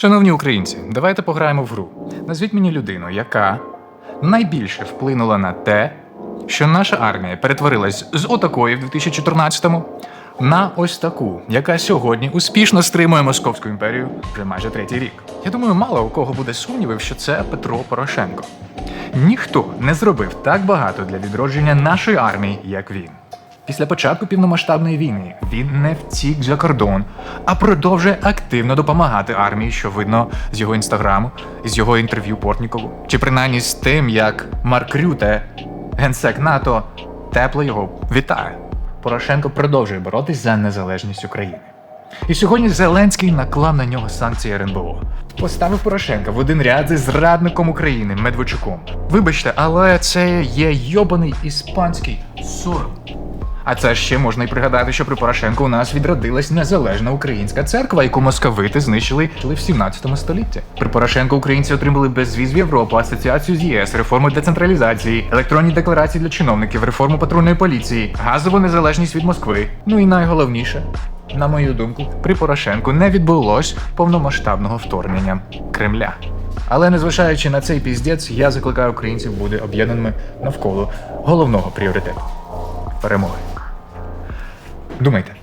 Шановні українці, давайте пограємо в гру. Назвіть мені людину, яка найбільше вплинула на те, що наша армія перетворилась з отакої в 2014-му на ось таку, яка сьогодні успішно стримує Московську імперію вже майже третій рік. Я думаю, мало у кого буде сумнівів, що це Петро Порошенко. Ніхто не зробив так багато для відродження нашої армії, як він. Після початку повномасштабної війни він не втік за кордон, а продовжує активно допомагати армії, що видно з його інстаграму, з його інтерв'ю Портнікову, чи принаймні з тим, як Марк Рюте, генсек НАТО, тепло його вітає. Порошенко продовжує боротись за незалежність України. І сьогодні Зеленський наклав на нього санкції РНБО. Поставив Порошенка в один ряд зі зрадником України Медведчуком. Вибачте, але це є йобаний іспанський сором. А це ще можна й пригадати, що при Порошенку у нас відродилась незалежна українська церква, яку московити знищили в 17 столітті. При Порошенку українці отримали безвіз в Європу, асоціацію з ЄС, реформу децентралізації, електронні декларації для чиновників, реформу патрульної поліції, газову незалежність від Москви. Ну і найголовніше, на мою думку, при Порошенку не відбулось повномасштабного вторгнення Кремля. Але незважаючи на цей піздець, я закликаю українців бути об'єднаними навколо головного пріоритету перемоги. Думайте.